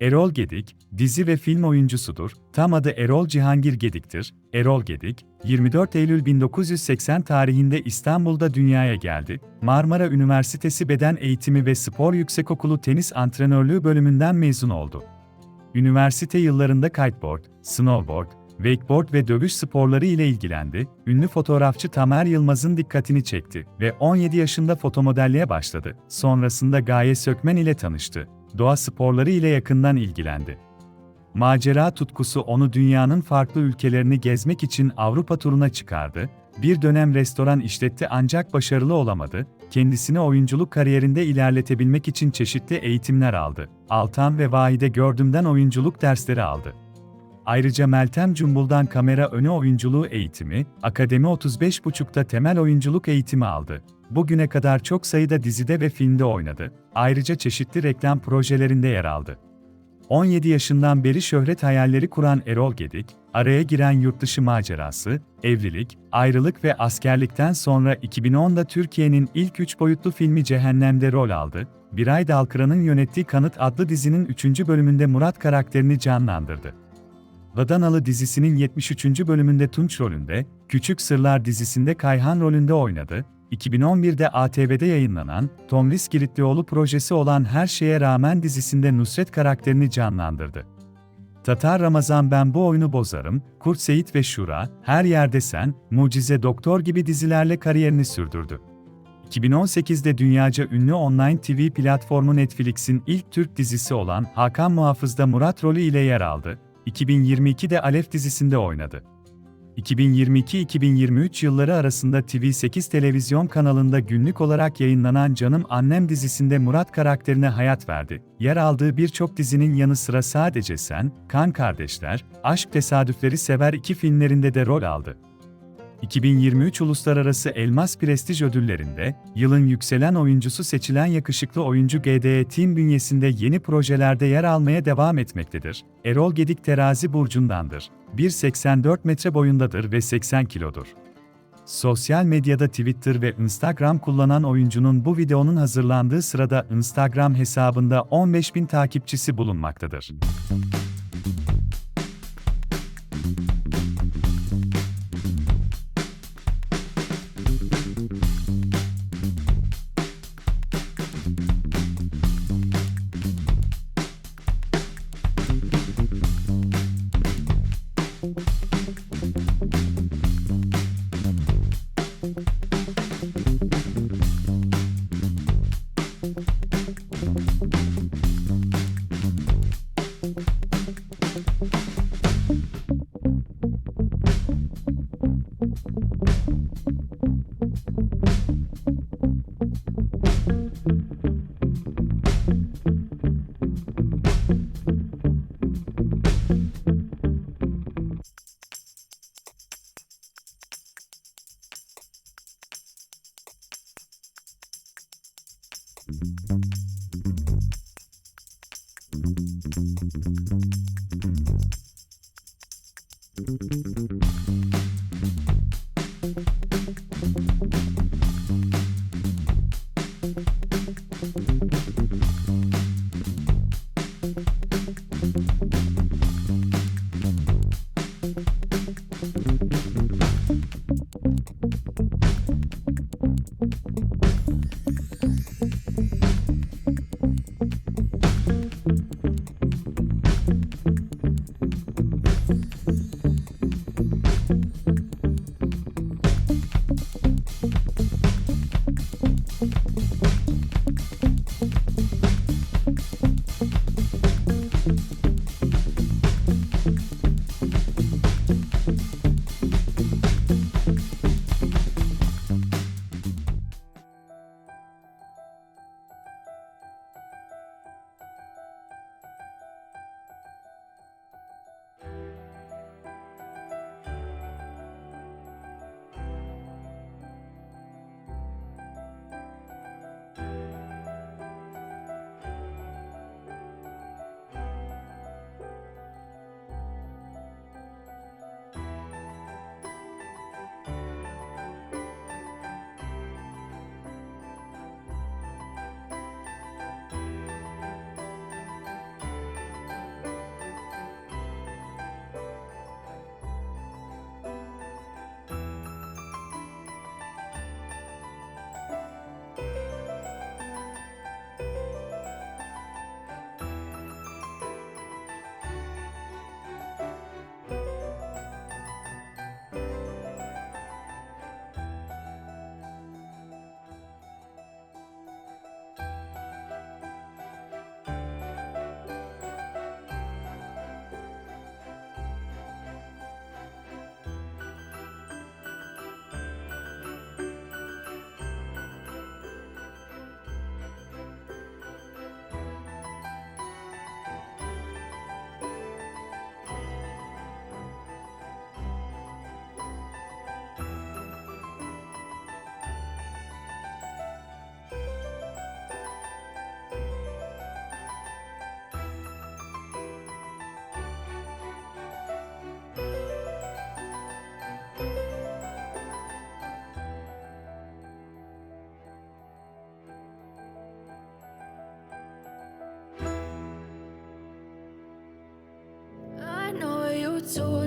Erol Gedik, dizi ve film oyuncusudur. Tam adı Erol Cihangir Gedik'tir. Erol Gedik, 24 Eylül 1980 tarihinde İstanbul'da dünyaya geldi. Marmara Üniversitesi Beden Eğitimi ve Spor Yüksekokulu Tenis Antrenörlüğü bölümünden mezun oldu. Üniversite yıllarında kiteboard, snowboard, wakeboard ve dövüş sporları ile ilgilendi. Ünlü fotoğrafçı Tamer Yılmaz'ın dikkatini çekti ve 17 yaşında fotomodelliğe başladı. Sonrasında Gaye Sökmen ile tanıştı. Doğa sporları ile yakından ilgilendi. Macera tutkusu onu dünyanın farklı ülkelerini gezmek için Avrupa turuna çıkardı. Bir dönem restoran işletti ancak başarılı olamadı. Kendisini oyunculuk kariyerinde ilerletebilmek için çeşitli eğitimler aldı. Altan ve Vahide Gördüm'den oyunculuk dersleri aldı. Ayrıca Meltem Cumbul'dan kamera önü oyunculuğu eğitimi, Akademi 35.5'ta temel oyunculuk eğitimi aldı. Bugüne kadar çok sayıda dizide ve filmde oynadı. Ayrıca çeşitli reklam projelerinde yer aldı. 17 yaşından beri şöhret hayalleri kuran Erol Gedik, araya giren yurtdışı macerası, evlilik, ayrılık ve askerlikten sonra 2010'da Türkiye'nin ilk üç boyutlu filmi Cehennem'de rol aldı. Biray Dalkıran'ın yönettiği Kanıt adlı dizinin 3. bölümünde Murat karakterini canlandırdı. Adanalı dizisinin 73. bölümünde Tunç rolünde, Küçük Sırlar dizisinde Kayhan rolünde oynadı. 2011'de ATV'de yayınlanan Tomris Giritlioğlu projesi olan Her Şeye Rağmen dizisinde Nusret karakterini canlandırdı. Tatar Ramazan Ben Bu Oyunu Bozarım, Kurt Seyit ve Şura, Her Yerde Sen, Mucize Doktor gibi dizilerle kariyerini sürdürdü. 2018'de dünyaca ünlü online TV platformu Netflix'in ilk Türk dizisi olan Hakan Muhafız'da Murat rolü ile yer aldı. 2022'de Alef dizisinde oynadı. 2022-2023 yılları arasında TV8 televizyon kanalında günlük olarak yayınlanan Canım Annem dizisinde Murat karakterine hayat verdi. Yer aldığı birçok dizinin yanı sıra Sadece Sen, Kan Kardeşler, Aşk Tesadüfleri Sever iki filmlerinde de rol aldı. 2023 Uluslararası Elmas Prestij Ödülleri'nde, yılın yükselen oyuncusu seçilen yakışıklı oyuncu GDE Team bünyesinde yeni projelerde yer almaya devam etmektedir. Erol Gedik terazi burcundandır. 1.84 metre boyundadır ve 80 kilodur. Sosyal medyada Twitter ve Instagram kullanan oyuncunun bu videonun hazırlandığı sırada Instagram hesabında 15.000 takipçisi bulunmaktadır. Thank you.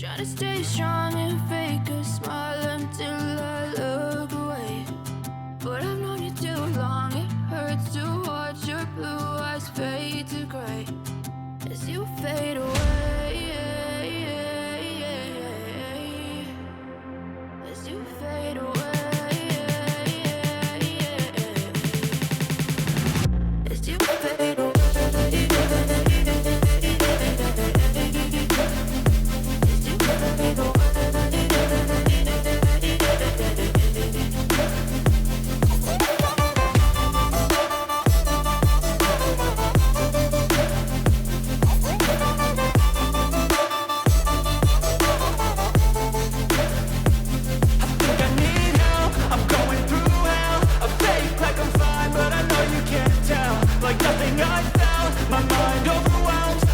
Try to stay strong and fake I out, my mind overwhelmed